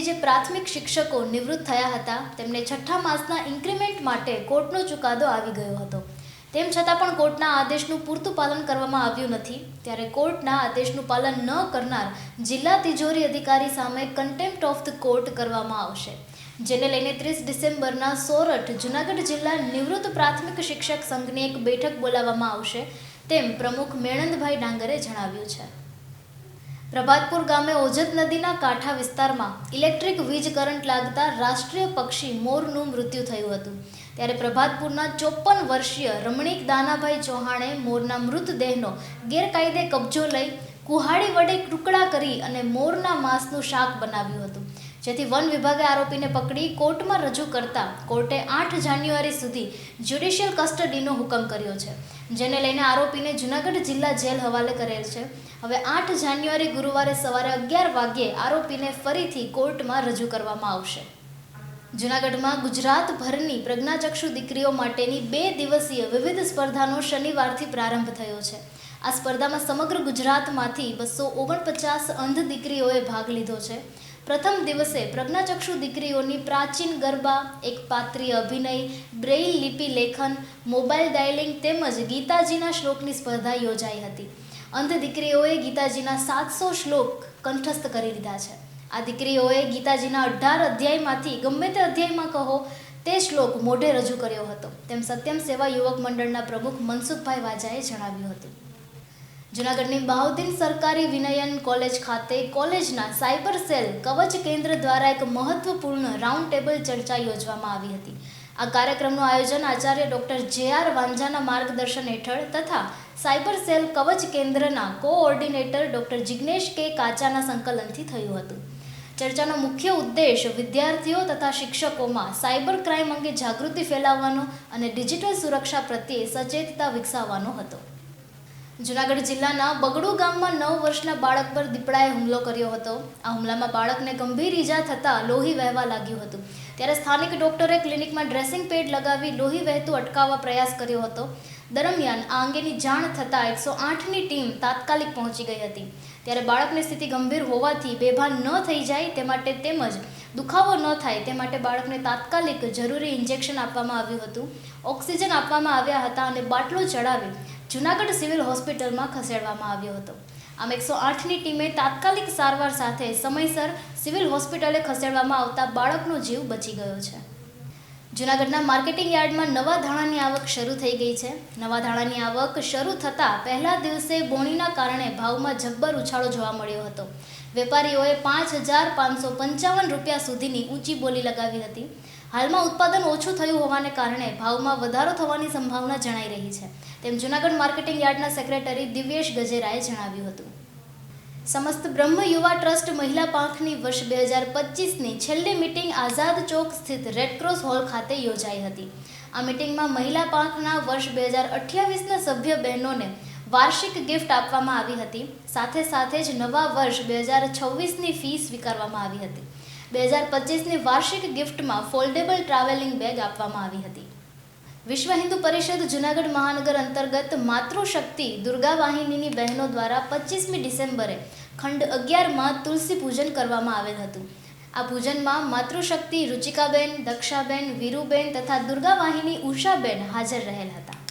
પ્રાથમિક શિક્ષકો નિવૃત્ત થયા હતા, તેમને છઠ્ઠા માસના ઇન્ક્રીમેન્ટ માટે કોર્ટનો ચુકાદો આવી ગયો હતો. તેમ છતાં પણ કોર્ટના આદેશનું પૂરતું પાલન કરવામાં આવ્યું નથી. ત્યારે કોર્ટના આદેશનું પાલન ન કરનાર જિલ્લા તિજોરી અધિકારી સામે કન્ટેમ્પ્ટ ઓફ ધ કોર્ટ કરવામાં આવશે. જેને લઈને ત્રીસ ડિસેમ્બરના સોરઠ જુનાગઢ જિલ્લા નિવૃત્ત પ્રાથમિક શિક્ષક સંઘની એક બેઠક બોલાવવામાં આવશે, તેમ પ્રમુખ મેણંદભાઈ ડાંગરે જણાવ્યું છે. પ્રભાતપુર ગામે ઓજત નદીના કાંઠા વિસ્તારમાં ઇલેક્ટ્રિક વીજ કરંટ લાગતા રાષ્ટ્રીય પક્ષી મોરનું મૃત્યુ થયું હતું. ત્યારે પ્રભાતપુરના ચોપન વર્ષીય રમણીક દાનાભાઈ ચૌહાણે મોરના મૃતદેહનો ગેરકાયદે કબજો લઈ કુહાડી વડે ટુકડા કરી અને મોરના માંસનું શાક બનાવ્યું હતું. જેથી વન વિભાગે આરોપીને પકડી કોર્ટમાં રજૂ કરતા કોર્ટે આઠ જાન્યુઆરી સુધી જ્યુડિશિયલ કસ્ટડીનો હુકમ કર્યો છે. જેને લઈને આરોપીને જૂનાગઢ જિલ્લા જેલ હવાલે કરેલ છે. હવે આઠ જાન્યુઆરી ગુરુવારે સવારે અગિયાર વાગ્યે આરોપીને ફરીથી કોર્ટમાં રજૂ કરવામાં આવશે. જૂનાગઢમાં ગુજરાતભરની પ્રજ્ઞાચક્ષુ દીકરીઓ માટેની બે દિવસીય વિવિધ સ્પર્ધાનો શનિવારથી પ્રારંભ થયો છે. આ સ્પર્ધામાં સમગ્ર ગુજરાતમાંથી બસો ઓગણપચાસ અંધ દીકરીઓએ ભાગ લીધો છે. પ્રથમ દિવસે પ્રજ્ઞાચક્ષુ દીકરીઓની પ્રાચીન ગરબા, એક પાત્રીય અભિનય, બ્રેઇલ લિપિ લેખન મોબાઈલ ડાયલિંગ તેમજ ગીતાજીના શ્લોકની સ્પર્ધા યોજાઈ હતી. અંધ દીકરીઓએ ગીતાજીના સાતસો શ્લોક કંઠસ્થ કરી લીધા છે. આ દીકરીઓએ ગીતાજીના અઢાર અધ્યાયમાંથી ગમે તે અધ્યાયમાં કહો, તે શ્લોક મોઢે રજૂ કર્યો હતો. તેમ સત્યમ સેવા યુવક મંડળના પ્રમુખ મનસુખભાઈ વાજાએ જણાવ્યું હતું. જૂનાગઢની બહાઉદ્દીન સરકારી વિનયન કોલેજ ખાતે કોલેજના સાયબર સેલ કવચ કેન્દ્ર દ્વારા એક મહત્વપૂર્ણ રાઉન્ડ ટેબલ ચર્ચા યોજવામાં આવી હતી. આ કાર્યક્રમનું આયોજન આચાર્ય ડૉક્ટર જે આર વાંઝાના માર્ગદર્શન હેઠળ તથા સાયબર સેલ કવચ કેન્દ્રના કોઓર્ડિનેટર ડૉક્ટર જિગ્નેશ કે કાચાના સંકલનથી થયું હતું. ચર્ચાનો મુખ્ય ઉદ્દેશ વિદ્યાર્થીઓ તથા શિક્ષકોમાં સાયબર ક્રાઇમ અંગે જાગૃતિ ફેલાવવાનો અને ડિજિટલ સુરક્ષા પ્રત્યે સચેતતા વિકસાવવાનો હતો. જુનાગઢ જિલ્લાના બગડુ ગામમાં નવ વર્ષના બાળક પર દીપડાએ હુમલો કર્યો હતો. આ હુમલામાં બાળકને ગંભીર ઈજા થતાં લોહી વહેવા લાગ્યું હતું. ત્યારે સ્થાનિક ડોક્ટરે ક્લિનિકમાં ડ્રેસિંગ પેડ લગાવી લોહી વહેતું અટકાવવા પ્રયાસ કર્યો હતો. દરમિયાન આ અંગેની જાણ થતાં એકસો આઠની ટીમ તાત્કાલિક પહોંચી ગઈ હતી. ત્યારે બાળકની સ્થિતિ ગંભીર હોવાથી બેભાન ન થઈ જાય તે માટે તેમજ દુખાવો ન થાય તે માટે બાળકને તાત્કાલિક જરૂરી ઇન્જેક્શન આપવામાં આવ્યું હતું. ઓક્સિજન આપવામાં આવ્યા હતા અને બાટલો ચડાવી જૂનાગઢ સિવિલ હોસ્પિટલમાં ખસેડવામાં આવ્યો હતો. આમ એકસો આઠની ટીમે તાત્કાલિક સારવાર સાથે સમયસર સિવિલ હોસ્પિટલે ખસેડવામાં આવતા બાળકનો જીવ બચી ગયો છે. જૂનાગઢના માર્કેટિંગ યાર્ડમાં નવા ધાણાની આવક શરૂ થઈ ગઈ છે. નવા ધાણાની આવક શરૂ થતાં પહેલા દિવસે બોણીના કારણે ભાવમાં જબ્બર ઉછાળો જોવા મળ્યો હતો. વેપારીઓએ પાંચ હજાર પાંચસો પંચાવન રૂપિયા સુધીની ઊંચી બોલી લગાવી હતી. હાલમાં ઉત્પાદન ઓછું થયું હોવાને કારણે ભાવમાં વધારો થવાની સંભાવના જણાઈ રહી છે. તેમ જૂનાગઢ માર્કેટિંગ યાર્ડના સેક્રેટરી દિવ્યેશ ગજેરાએ જણાવ્યું હતું. સમસ્ત બ્રહ્મ યુવા ટ્રસ્ટ મહિલા પાંખની વર્ષ બે હજાર પચીસની છેલ્લી મિટિંગ આઝાદ ચોક સ્થિત રેડક્રોસ હોલ ખાતે યોજાઈ હતી. આ મિટિંગમાં મહિલા પાંખના વર્ષ બે હજાર અઠ્યાવીસના સભ્ય બહેનોને વાર્ષિક ગિફ્ટ આપવામાં આવી હતી. સાથે સાથે જ નવા વર્ષ બે હજાર છવ્વીસની ફી સ્વીકારવામાં આવી હતી. બે હજાર પચીસની વાર્ષિક ગિફ્ટમાં ફોલ્ડેબલ ટ્રાવેલિંગ બેગ આપવામાં આવી હતી. વિશ્વ હિન્દુ પરિષદ જૂનાગઢ મહાનગર અંતર્ગત માતૃશક્તિ દુર્ગા વાહિનીની બહેનો દ્વારા પચીસમી ડિસેમ્બરે ખંડ અગિયારમાં તુલસી પૂજન કરવામાં આવેલ હતું. આ પૂજનમાં માતૃશક્તિ રુચિકાબેન, દક્ષાબેન, વીરુબેન તથા દુર્ગા વાહિની ઉષાબેન હાજર રહેલ હતા.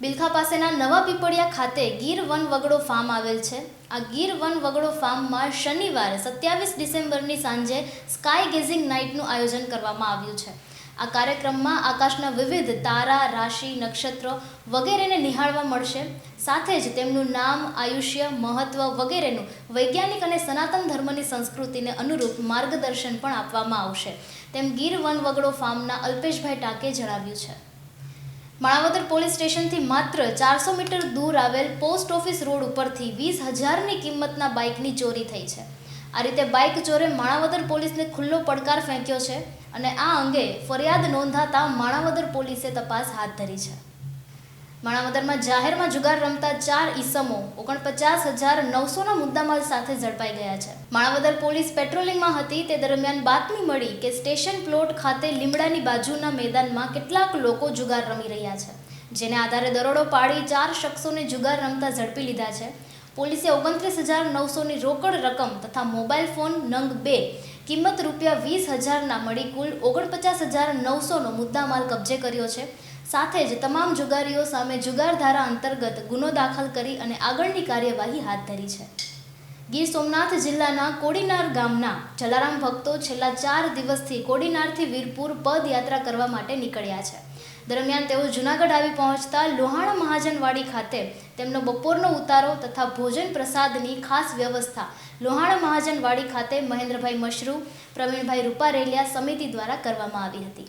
બિલખા પાસેના નવા પીપળિયા ખાતે ગીર વન વગડો ફાર્મ આવેલ છે. આ ગીર વન વગડો ફાર્મમાં શનિવારે સત્યાવીસ ડિસેમ્બરની સાંજે સ્કાય ગેઝિંગ નાઇટનું આયોજન કરવામાં આવ્યું છે. આ કાર્યક્રમમાં આકાશના વિવિધ તારા, રાશિ, નક્ષત્રો વગેરેને નિહાળવા મળશે. સાથે જ તેમનું નામ, આયુષ્ય, મહત્વ વગેરેનું વૈજ્ઞાનિક અને સનાતન ધર્મની સંસ્કૃતિને અનુરૂપ માર્ગદર્શન પણ આપવામાં આવશે. તેમ ગીર વન વગડો ફાર્મના અલ્પેશભાઈ ટાકે જણાવ્યું છે. માણાવદર પોલીસ સ્ટેશનથી માત્ર ચારસો મીટર દૂર આવેલ પોસ્ટ ઓફિસ રોડ ઉપરથી વીસ હજારની કિંમતના બાઇકની ચોરી થઈ છે. આ રીતે બાઇક ચોરે માણાવદર પોલીસને ખુલ્લો પડકાર ફેંક્યો છે અને આ અંગે ફરિયાદ નોંધાતા માણાવદર પોલીસે તપાસ હાથ ધરી છે. માણાવદરમાં જાહેરમાં જુગાર રમતા ચાર ઈસમો ઓગણપચાસ હજાર નવસોના મુદ્દામાલ સાથે ઝડપાઈ ગયા છે. માણાવદર પોલીસ પેટ્રોલિંગમાં હતી તે દરમિયાન બાતમી મળી કે સ્ટેશન પ્લોટ ખાતે લીમડાની બાજુના મેદાનમાં કેટલાક લોકો જુગાર રમી રહ્યા છે, જેને આધારે દરોડો પાડી ચાર શખ્સોને જુગાર રમતા ઝડપી લીધા છે. પોલીસે ઓગણત્રીસ હજાર નવસોની રોકડ રકમ તથા મોબાઈલ ફોન નંગ બે, કિંમત રૂપિયા વીસ હજારના મળી કુલ ઓગણપચાસ હજાર નવસોનો મુદ્દામાલ કબજે કર્યો છે. સાથે જ તમામ જુગારીઓ સામે જુગાર ધારા અંતર્ગત ગુનો દાખલ કરી અને આગળની કાર્યવાહી હાથ ધરી છે. ગીર સોમનાથ જિલ્લાના કોડીનાર ગામના જલારામ ભક્તો છેલ્લા ચાર દિવસથી કોડીનારથી વીરપુર પદયાત્રા કરવા માટે નીકળ્યા છે. દરમિયાન તેઓ જૂનાગઢ આવી પહોંચતા લોહાણા મહાજનવાડી ખાતે તેમનો બપોરનો ઉતારો તથા ભોજન પ્રસાદની ખાસ વ્યવસ્થા લોહાણા મહાજનવાડી ખાતે મહેન્દ્રભાઈ મશરૂ, પ્રવીણભાઈ રૂપારેલિયા સમિતિ દ્વારા કરવામાં આવી હતી.